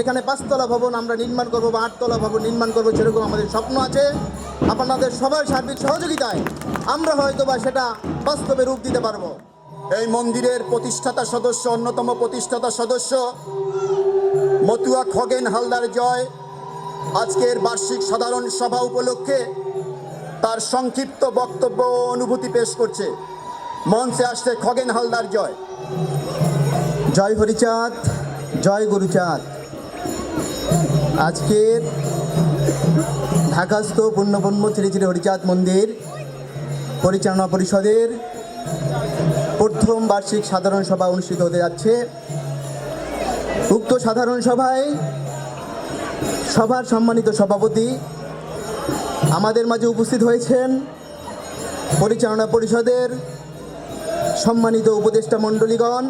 এখানে পাঁচতলা ভবন, আমরা নির্মাণ করব বা আটতলা ভবন নির্মাণ করব, সেরকম আমাদের স্বপ্ন আছে। আপনাদের সবার সার্বিক সহযোগিতায় আমরা হয়তো বা সেটা বাস্তবে রূপ দিতে পারব। এই মন্দিরের প্রতিষ্ঠাতা সদস্য, অন্যতম প্রতিষ্ঠাতা সদস্য মতুয়া খগেন হালদার জয়, আজকের বার্ষিক সাধারণ সভা উপলক্ষে তার সংক্ষিপ্ত বক্তব্য অনুভূতি পেশ করছে। মঞ্চে আসছে খগেন হালদার জয়। জয় হরিচাঁদ, জয় গুরুচাঁদ। আজকের ঢাকাস্থ পূর্ণব্রহ্ম শ্রী শ্রী হরিচাঁদ মন্দির পরিচালনা পরিষদের প্রথম বার্ষিক সাধারণ সভা অনুষ্ঠিত হতে যাচ্ছে। উক্ত সাধারণ সভায় সভার সম্মানিত সভাপতি আমাদের মাঝে উপস্থিত হয়েছেন। পরিচালনা পরিষদের সম্মানিত উপদেষ্টা মণ্ডলীগণ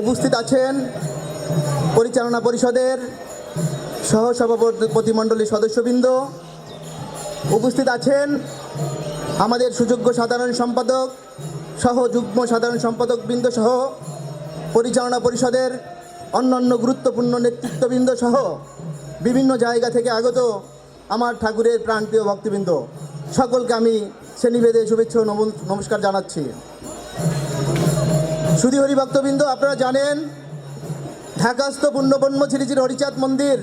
উপস্থিত আছেন। পরিচালনা পরিষদের সহসভাপতি মণ্ডলীর সদস্যবৃন্দ উপস্থিত আছেন আমাদের সুযোগ্য সাধারণ সম্পাদক সহ যুগ্ম সাধারণ সম্পাদক বৃন্দ সহ পরিচালনা পরিষদের অন্যান্য গুরুত্বপূর্ণ নেতৃত্ববৃন্দ সহ বিভিন্ন জায়গা থেকে আগত আমার ঠাকুরের প্রাণপ্রিয় ভক্তবৃন্দ, সকলকে আমি শ্রেণীভেদে শুভেচ্ছা নমস্কার জানাচ্ছি। সুধী হরি ভক্তবৃন্দ, আপনারা জানেন ঢাকাস্থ পুণ্যবন্ম শ্রী শ্রী হরিচাঁদ মন্দির।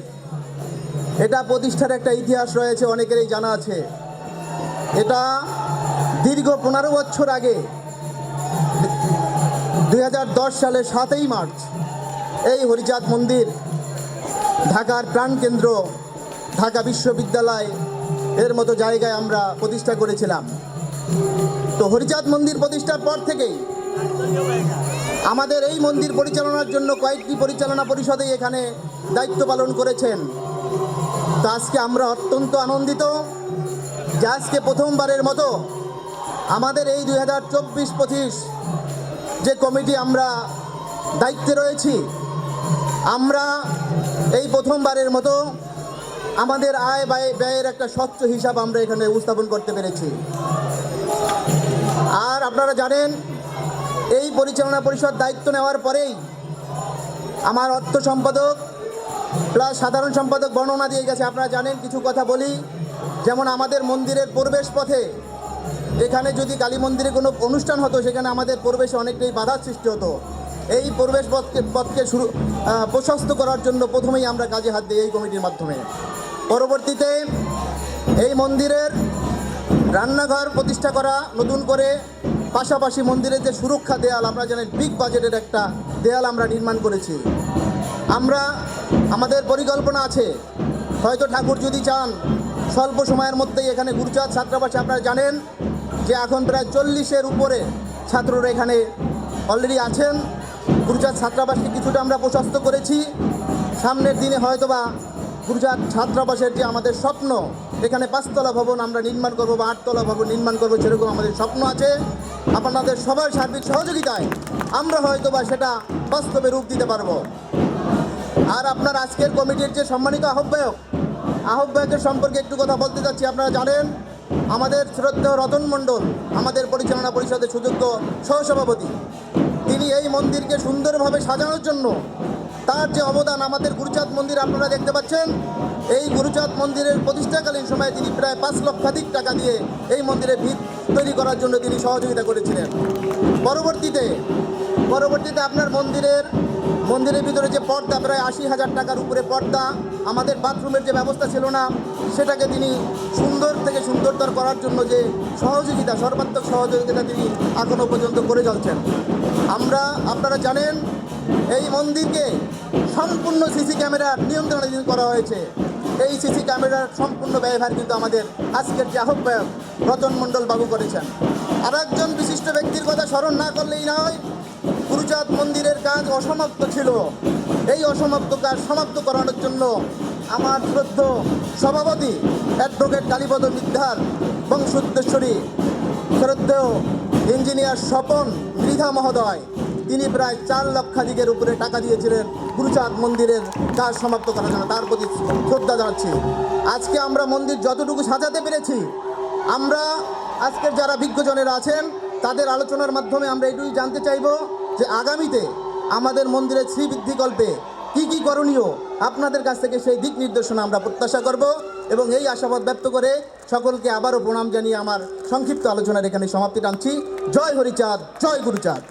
এটা প্রতিষ্ঠার একটা ইতিহাস রয়েছে, অনেকেরই জানা আছে। এটা দীর্ঘ পনেরো বছর আগে দু হাজার দশ সালে সাতই মার্চ, এই হরিচাঁদ মন্দির ঢাকার প্রাণকেন্দ্র, ঢাকা বিশ্ববিদ্যালয় এর মতো জায়গায় আমরা প্রতিষ্ঠা করেছিলাম। তো হরিচাঁদ মন্দির প্রতিষ্ঠার পর থেকেই আমাদের এই মন্দির পরিচালনার জন্য কয়েকটি পরিচালনা পরিষদে এখানে দায়িত্ব পালন করেছেন। তো আজকে আমরা অত্যন্ত আনন্দিত। যে আজকে প্রথমবারের মতো আমাদের এই দুই হাজার চব্বিশ পঁচিশ যে কমিটি আমরা দায়িত্বে রয়েছি, আমরা এই প্রথমবারের মতো আমাদের আয় ব্যয় ব্যয়ের একটা স্বচ্ছ হিসাব আমরা এখানে উপস্থাপন করতে পেরেছি। আর আপনারা জানেন এই পরিচালনা পরিষদ দায়িত্ব নেওয়ার পরেই আমার অর্থ সম্পাদক প্লাস সাধারণ সম্পাদক বর্ণনা দিয়ে গেছে। আপনারা জানেন, কিছু কথা বলি। যেমন আমাদের মন্দিরের প্রবেশ পথে, এখানে যদি কালী মন্দিরে কোনো অনুষ্ঠান হতো, সেখানে আমাদের প্রবেশে অনেকটাই বাধার সৃষ্টি হতো। এই প্রবেশ পথকে পথকে শুরু প্রশস্ত করার জন্য প্রথমেই আমরা কাজে হাত দিই এই কমিটির মাধ্যমে। পরবর্তীতে এই মন্দিরের রান্নাঘর প্রতিষ্ঠা করা, নতুন করে পাশাপাশি মন্দিরের যে সুরক্ষা দেয়াল, আমরা জানেন বিগ বাজেটের একটা দেয়াল আমরা নির্মাণ করেছি। আমরা, আমাদের পরিকল্পনা আছে। হয়তো ঠাকুর যদি চান, স্বল্প সময়ের মধ্যেই এখানে গুরুচাঁদ ছাত্রাবাসে আপনারা জানেন যে এখন প্রায় চল্লিশের উপরে ছাত্ররা এখানে অলরেডি আছেন। গুরুচাঁদ ছাত্রাবাসকে কিছুটা আমরা প্রশস্ত করেছি। সামনের দিনে হয়তোবা গুরুচাঁদ ছাত্রাবাসের যে আমাদের স্বপ্ন এখানে পাঁচতলা ভবন আমরা নির্মাণ করব বা আটতলা ভবন নির্মাণ করব, সেরকম আমাদের স্বপ্ন আছে। আপনাদের সবার সার্বিক সহযোগিতায় আমরা হয়তো বা সেটা বাস্তবে রূপ দিতে পারব। আর আপনার আজকের কমিটির যে সম্মানিত আহ্বায়ক, আহ্বায়কের সম্পর্কে একটু কথা বলতে চাচ্ছি, আপনারা জানেন, আমাদের শ্রদ্ধেয় রতন মণ্ডল, আমাদের পরিচালনা পরিষদের সুযোগ্য সহসভাপতি। তিনি এই মন্দিরকে সুন্দরভাবে সাজানোর জন্য তার যে অবদান আমাদের গুরুচাঁদ মন্দির, আপনারা দেখতে পাচ্ছেন এই গুরুচাঁদ মন্দিরের প্রতিষ্ঠাকালীন সময়ে তিনি প্রায় পাঁচ লক্ষাধিক টাকা দিয়ে এই মন্দিরের ভিত তৈরি করার জন্য তিনি সহযোগিতা করেছিলেন। পরবর্তীতে পরবর্তীতে আপনার মন্দিরের মন্দিরের ভিতরে যে পর্দা, প্রায় আশি হাজার টাকার উপরে পর্দা, আমাদের বাথরুমের যে ব্যবস্থা ছিল না, সেটাকে তিনি সুন্দর থেকে সুন্দরতর করার জন্য যে সহযোগিতা, সর্বাত্মক সহযোগিতা তিনি এখনও পর্যন্ত করে চলছেন। আমরা, আপনারা জানেন, এই মন্দিরকে সম্পূর্ণ সিসি ক্যামেরার নিয়ন্ত্রণাধীন করা হয়েছে। এই সিসি ক্যামেরার সম্পূর্ণ ব্যয়ভার কিন্তু আমাদের আজকের যে আহ্বায়ক রতন মণ্ডল বাবু করেছেন। আর একজন বিশিষ্ট ব্যক্তির কথা স্মরণ না করলেই নয়, গুরুচাঁদ মন্দিরের কাজ অসমাপ্ত ছিল। এই অসমাপ্ত কাজ সমাপ্ত করানোর জন্য আমার শ্রদ্ধ সভাপতি অ্যাডভোকেট কালীপদ মিদ্ধার, বংশোদ্দেশ্বরী, শ্রদ্ধেয় ইঞ্জিনিয়ার স্বপন মৃধা মহোদয়। তিনি প্রায় চার লক্ষাধিকের উপরে টাকা দিয়েছিলেন গুরুচাঁদ মন্দিরের কাজ সমাপ্ত করার জন্য, তার প্রতি শ্রদ্ধা জানাচ্ছি। আজকে আমরা মন্দির যতটুকু সাজাতে পেরেছি, আমরা আজকের যারা বিজ্ঞজনেরা আছেন, তাদের আলোচনার মাধ্যমে আমরা এটুকুই জানতে চাইব যে আগামীতে আমাদের মন্দিরের শ্রীবৃদ্ধিকল্পে কি কি করণীয়, আপনাদের কাছ থেকে সেই দিক নির্দেশনা আমরা প্রত্যাশা করব এবং এই আশাবাদ ব্যক্ত করে সকলকে আবারও প্রণাম জানিয়ে আমার সংক্ষিপ্ত আলোচনার এখানে সমাপ্তি টানছি। জয় হরিচাঁদ, জয় গুরুচাঁদ।